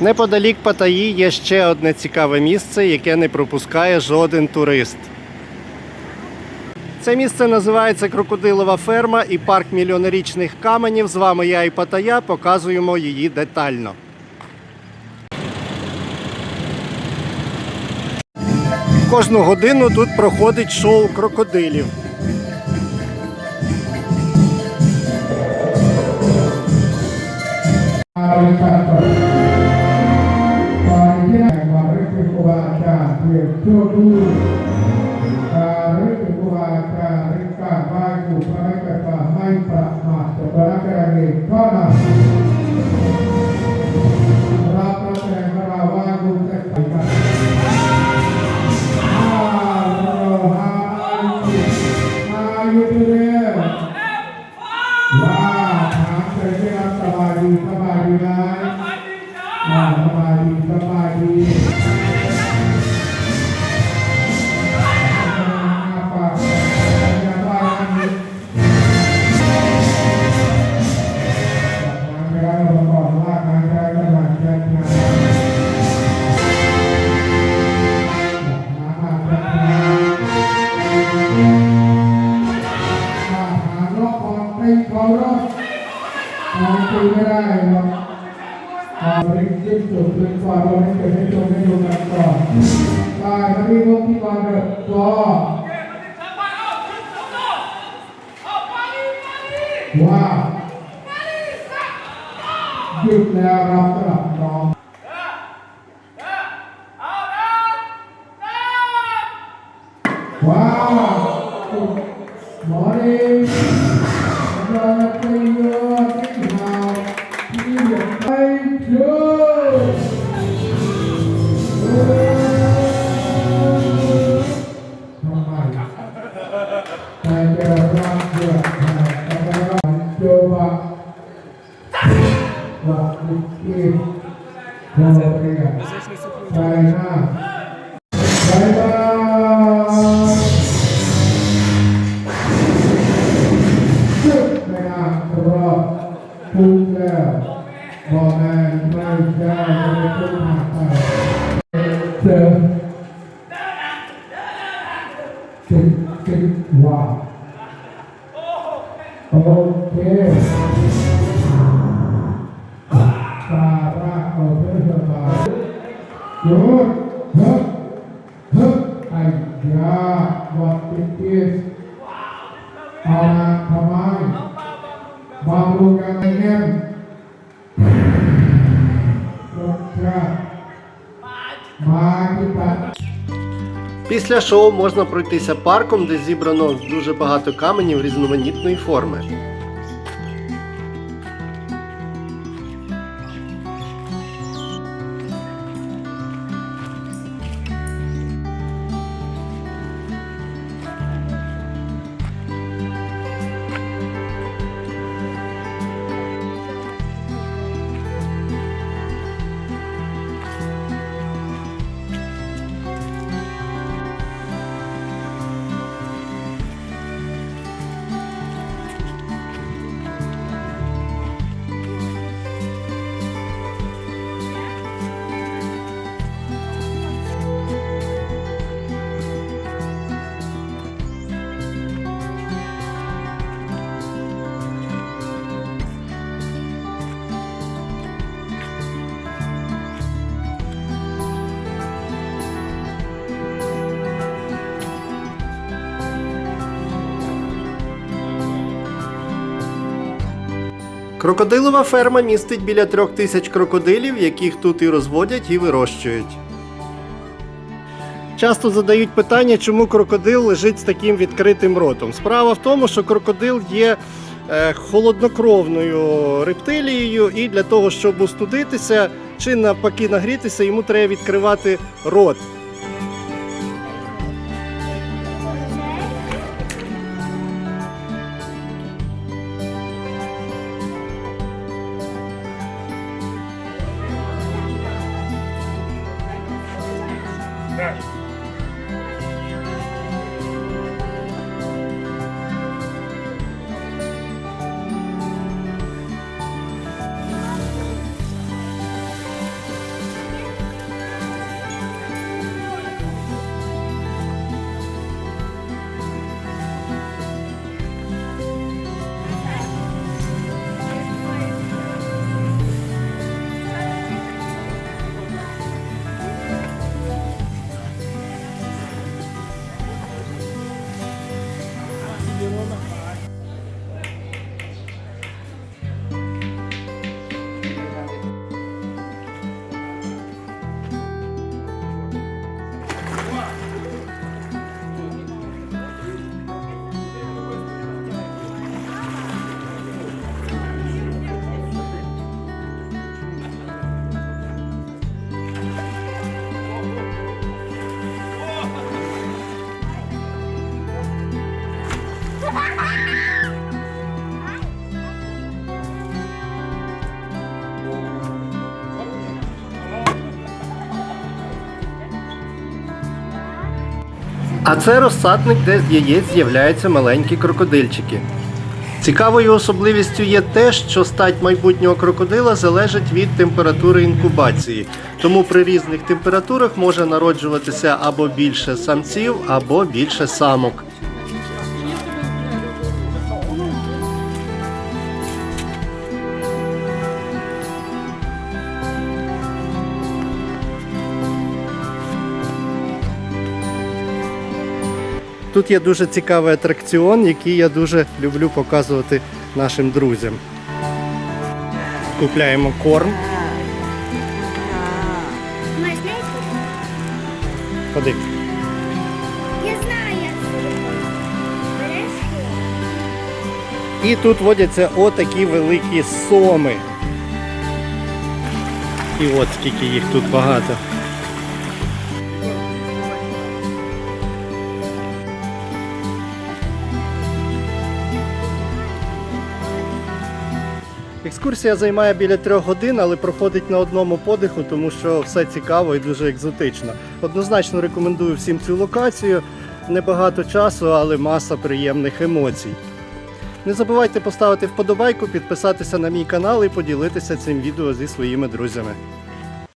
Неподалік Паттайі є ще одне цікаве місце, яке не пропускає жоден турист. Це місце називається Крокодилова ферма і парк мільйонарічних каменів. З вами я і Паттая показуємо її детально. Кожну годину тут проходить шоу крокодилів. Sabtu. เด็กโชคดีการิกวาการิกาบายุพระกตาไม่ประมาทจะประกระเด็กข้นารับระแสราวากุจะไปกันอยู่ที่เรียว่าถามใจที่รับสบายดีสบายดีนะสบายดีสบายดี อบก่อนตีเขารอบตีไม่ได้หรอกเอาริงจิ้มจุดดึงก่อนให้เกิดให้ชมให้ดูกันก่อนตายมาที่พวกที่ก่อนเถอะก็ว่าหยุดแล้วรับสลับน้อง Wow. Oke. Para oke para. Yuk. Hup. Hup. Aja. Buat tipis. Orang teman. Bangun kangen. Kerja. Mari kita. Після шоу можна пройтися парком, де зібрано дуже багато каменів різноманітної форми. Крокодилова ферма містить біля трьох тисяч крокодилів, яких тут і розводять, і вирощують. Часто задають питання, чому крокодил лежить з таким відкритим ротом. Справа в тому, що крокодил є е, холоднокровною рептилією, і для того, щоб устудитися чи навпаки нагрітися, йому треба відкривати рот. Yeah. А це розсадник, де з яєць з'являються маленькі крокодильчики. Цікавою особливістю є те, що стать майбутнього крокодила залежить від температури інкубації, тому при різних температурах може народжуватися або більше самців, або більше самок. Тут є дуже цікавий атракціон, який я дуже люблю показувати нашим друзям. Купляємо корм. Ходи. я знаю, як І тут водяться отакі великі соми. І от скільки їх тут багато. Екскурсія займає біля трьох годин, але проходить на одному подиху, тому що все цікаво і дуже екзотично. Однозначно рекомендую всім цю локацію. Небагато часу, але маса приємних емоцій. Не забувайте поставити вподобайку, підписатися на мій канал і поділитися цим відео зі своїми друзями.